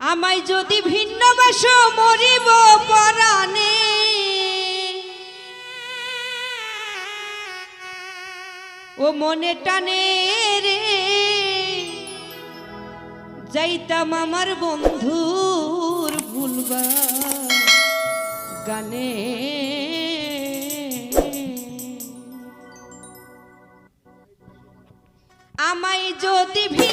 আমায় যদি ভিন্ন বাস মরিব পরাণে। ও মনে টানে রে, যাইতাম আমার বন্ধুর ভুলবা গানে। আমায় যদি ভিন্ন